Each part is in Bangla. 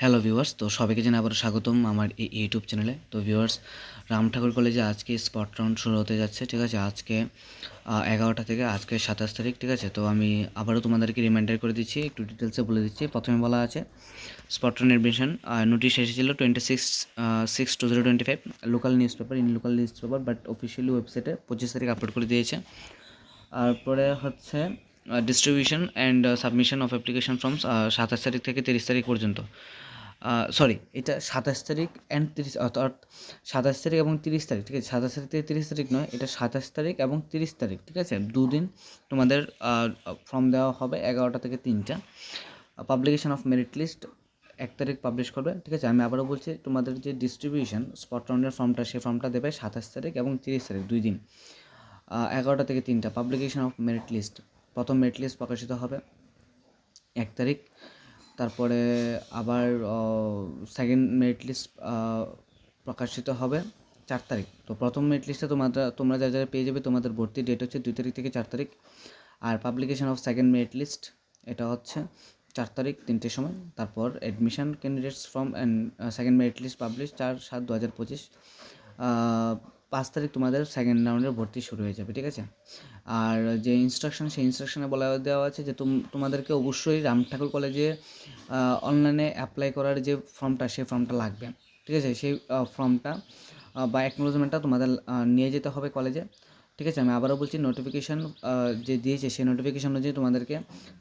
হ্যালো ভিউয়ার্স তো সবাইকে জানাই আবার স্বাগতম আমার এই ইউটিউব চ্যানেলে তো ভিউয়ার্স রাম ঠাকুর কলেজে আজকে স্পট রাউন্ড শুরু হতে যাচ্ছে, ঠিক আছে? আজকে এগারোটা থেকে আজকে সাতাশ তারিখ, ঠিক আছে? তো আমি আবারও তোমাদেরকে রিমাইন্ডার করে দিচ্ছি, একটু ডিটেলসে বলে দিচ্ছি। প্রথমে বলা আছে স্পট রাউন্ড অ্যাডমিশন নোটিশ এসেছিল twenty six six two zero twenty five local newspaper in local newspaper but officially ওয়েবসাইটে পঁচিশ তারিখ আপলোড করে দিয়েছে। তারপরে হচ্ছে distribution and submission of application forms সাতাশ তারিখ থেকে তিরিশ তারিখ পর্যন্ত। সরি এটা সাতাশ তারিখ অ্যান্ড তিরিশ অর্থাৎ সাতাশ তারিখ এবং তিরিশ তারিখ, ঠিক আছে? সাতাশ তারিখ থেকে তিরিশ তারিখ নয়, এটা সাতাশ তারিখ এবং তিরিশ তারিখ, ঠিক আছে? দুদিন তোমাদের ফর্ম দেওয়া হবে এগারোটা থেকে তিনটা। পাবলিকেশন অফ মেরিট লিস্ট এক তারিখ পাবলিশ করবে, ঠিক আছে? আমি আবারও বলছি, তোমাদের যে ডিস্ট্রিবিউশন স্পট রাউন্ডের ফর্মটা সেই ফর্মটা দেবে সাতাশ তারিখ এবং তিরিশ তারিখ, দুই দিন। এগারোটা থেকে তিনটা পাবলিকেশন অফ মেরিট লিস্ট প্রথম মেরিট লিস্ট প্রকাশিত হবে এক তারিখ তারপরে আবার সেকেন্ড মেরিট লিস্ট প্রকাশিত হবে চার তারিখ। তো প্রথম মেরিট লিস্টে তোমাদের, তোমরা যা যারা পেয়ে যাবে তোমাদের ভর্তি ডেট হচ্ছে দুই তারিখ থেকে চার তারিখ। আর publication of second merit list এটা হচ্ছে চার তারিখ তিনটের সময়। তারপর admission candidates from and second merit list publish চার সাত দু হাজার পঁচিশ। পাঁচ তারিখ তোমাদের সেকেন্ড রাউন্ডের ভর্তি শুরু হয়ে যাবে, ঠিক আছে? আর যে ইনস্ট্রাকশন সেই ইনস্ট্রাকশনে বলা দেওয়া আছে যে তোমাদেরকে অবশ্যই রাম ঠাকুর কলেজে অনলাইনে অ্যাপ্লাই করার যে ফর্মটা সেই ফর্মটা লাগবে, ঠিক আছে? সেই ফর্মটা বা অ্যাকনোলজমেন্টটা তোমাদের নিয়ে যেতে হবে কলেজে ঠিক আছে? আমি আবারও বলছি নোটিফিকেশান যে দিয়েছে, সেই নোটিফিকেশান অনুযায়ী তোমাদেরকে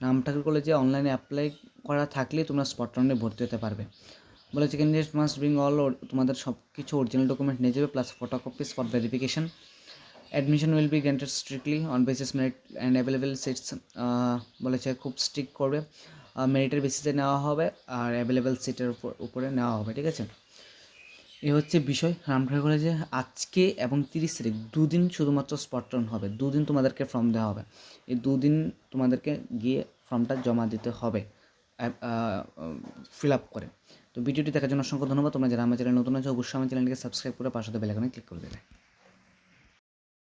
রাম ঠাকুর কলেজে অনলাইনে অ্যাপ্লাই করা থাকলেই তোমরা স্পট রাউন্ডে ভর্তি হতে পারবে। বলেছে ক্যান্ডিডেট মাস্ট ব্রিং অল তোমাদের সব কিছু অরিজিনাল ডকুমেন্ট নিয়ে যাবে plus photocopies for verification admission will be granted strictly on basis merit and available seats বলেছে খুব স্ট্রিক্ট করবে। মেরিটের বেসিসে নেওয়া হবে আর অ্যাভেলেবেল সিটের উপর, উপরে নেওয়া হবে, ঠিক আছে? এ হচ্ছে বিষয় রামঠাকুর কলেজে আজকে এবং তিরিশ তারিখ দুদিন শুধুমাত্র স্পট হবে, দুদিন তোমাদেরকে ফর্ম দেওয়া হবে। এই দুদিন তোমাদেরকে গিয়ে ফর্মটা জমা দিতে হবে। ফিল আপ করে তো ভিডিওটি দেখার জন্য অসংখ্য ধন্যবাদ। তোমরা যারা আমার চ্যানেল নতুন আছে, অবশ্যই আমার চ্যানেলটিকে সাবস্ক্রাইব করে পাশে বেলাকনে ক্লিক করে দেবে।